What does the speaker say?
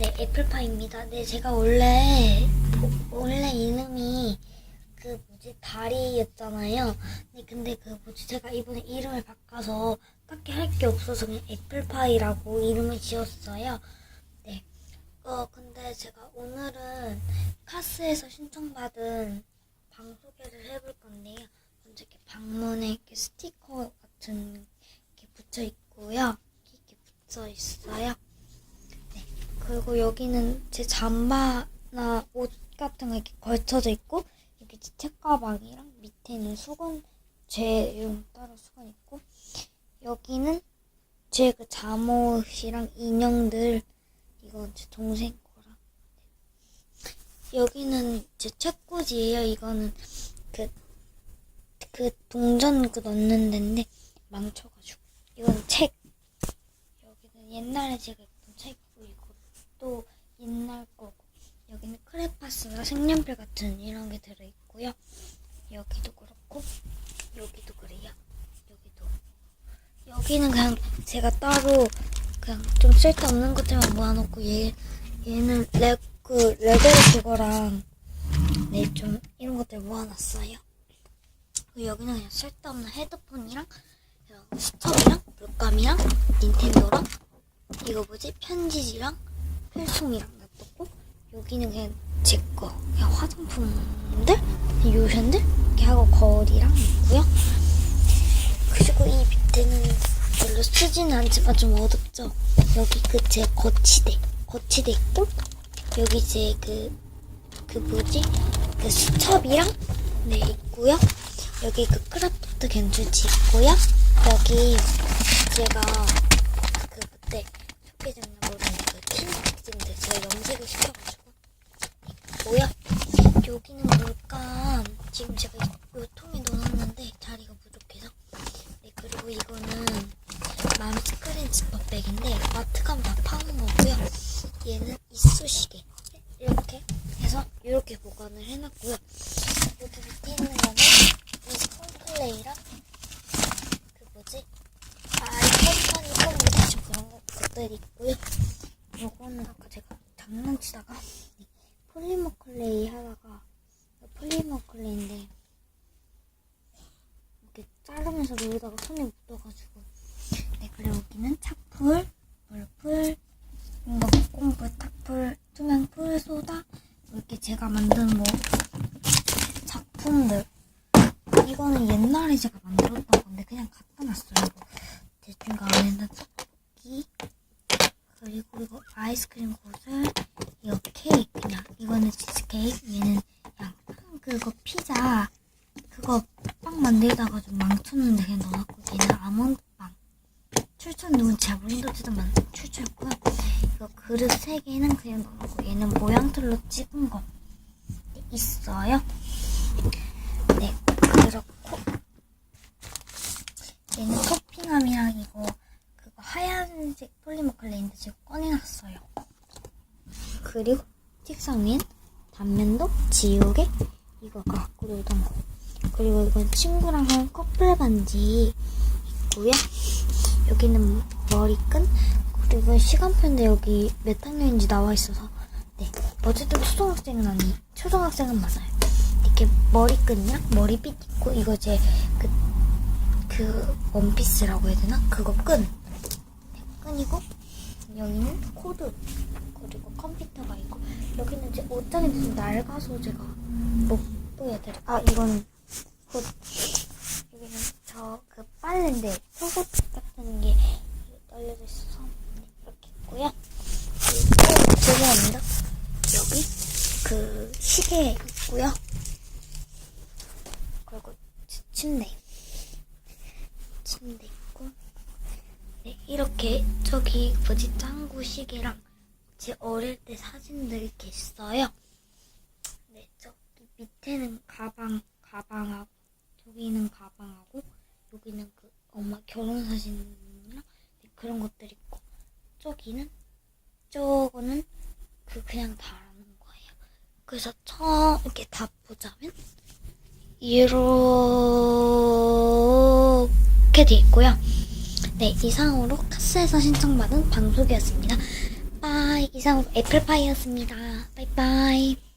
네, 애플파이입니다. 네, 제가 원래, 원래 이름이 그 뭐지, 다리였잖아요. 네, 근데 그 뭐지, 제가 이번에 이름을 바꿔서 딱히 할 게 없어서 그냥 애플파이라고 이름을 지었어요. 네. 어, 근데 제가 오늘은 카스에서 신청받은 방 소개를 해볼 건데요. 먼저 이렇게 방문에 이렇게 스티커 같은 게 붙여 있고요. 이렇게 붙여 있어요. 네. 그리고 여기는 제 잠바나 옷 같은 거 이렇게 걸쳐져 있고 여기 제 책가방이랑 밑에는 수건 제 이름 따로 수건 있고 여기는 제 그 잠옷이랑 인형들 이건 제 동생 거랑 여기는 제 책꽂이에요. 이거는 그, 그 동전 그 넣는 데인데 망쳐가지고 이건 책 여기는 옛날에 제가 이것도 옛날 거고 여기는 크레파스나 색연필 같은 이런 게 들어있고요. 여기도 그렇고 여기도 그래요. 여기도 여기는 그냥 제가 따로 그냥 좀 쓸데없는 것들만 모아놓고 얘 얘는 레, 그 레고로 그거랑 네 좀 이런 것들 모아놨어요. 여기는 그냥 쓸데없는 헤드폰이랑 스톱이랑 물감이랑 닌텐도랑 이거 뭐지 편지지랑 필통이랑 놔뒀고 여기는 그냥 제거 그냥 화장품들 요션들 이렇게 하고 거울이랑 있고요. 그리고 이 밑에는 별로 쓰지는 않지만 좀 어둡죠. 여기 그 제 거치대 거치대 있고 여기 제 그그 뭐지 그 수첩이랑 네 있고요. 여기 그 크라프트 겐줄지 있고요. 여기 제가 그 그때 그 킹박진들 제가 염색을 시켜가지고 있고요. 여기는 물감 지금 제가 이, 이 통에 넣어놨는데 자리가 부족해서 네 그리고 이거는 맘 스크린 지퍼백인데 마트 가면 다 파는 거고요. 얘는 이쑤시개 이렇게 해서 이렇게 보관을 해놨고요. 여기 밑에 있는 거는 이 스콘플레이랑 그 뭐지 아이콘판이 컴퓨터 그런 거- 것들이 있고요. 요거는 아까 제가 장난치다가 이 폴리머 클레이 하다가 폴리머 클레이인데 이렇게 자르면서 놀다가 손에 묻어가지고. 네 그리고 여기는 착풀, 물풀, 꽁불, 탁풀, 투명풀, 소다. 이렇게 제가 만든 뭐 작품들. 이거는 옛날에 제가 만들었던 건데 그냥 갖다 놨어요. 이거 대충 그 안에는 떡볶이 그리고 이거 아이스크림 고슬 이거 케이크 그냥 이거는 치즈케이크 얘는 그냥 빵 그거 피자. 그거 빵 만들다가 좀 망쳤는데 그냥 넣어놨고 얘는 아몬드 빵. 출처는 누군지 잘 모르겠지만 출처였고요 이거 그릇 세 개는 그냥 넣어놓고 얘는 모양틀로 찍은 거 있어요. 네 그렇고. 얘는 토핑함이랑 이거 그거 하얀색 폴리머 클레인데 제가 꺼내놨어요. 그리고 책상 위엔 단면도 지우개 이거 갖고 놀던 거 그리고 이건 친구랑 한 커플 반지 있고요. 여기는 머리끈 그리고 시간표인데 여기 몇 학년인지 나와 있어서 네 어쨌든 초등학생은 아니 초등학생은 맞아요. 이렇게 머리끈이랑 머리빗 있고 이거 제그 그 원피스라고 해야 되나? 그거 끈. 네, 끈이고 여기는 코드 그리고 컴퓨터가 있고 여기는 제 옷장이 좀 낡아서 제가 못 보여드려. 아 이거는 곧 여기는 저 그 빨래인데 속옷 같은 게 떨려져 있어서 이렇게 있고요. 그리고 죄송합니다. 여기 그 시계 있고요. 그리고 치- 침대. 침대 이렇게 저기 뭐지 짱구 시계랑 제 어릴 때 사진들 이렇게 있어요. 네 저기 밑에는 가방 가방하고 여기는 가방하고 여기는 그 엄마 결혼 사진이랑 네, 그런 것들 있고 저기는 저거는 그 그냥 다라는 거예요. 그래서 처음 이렇게 다 보자면 이렇게 돼 있고요. 네, 이상으로 카스에서 신청받은 방송이었습니다. 빠이. 이상 애플파이였습니다. 바이바이.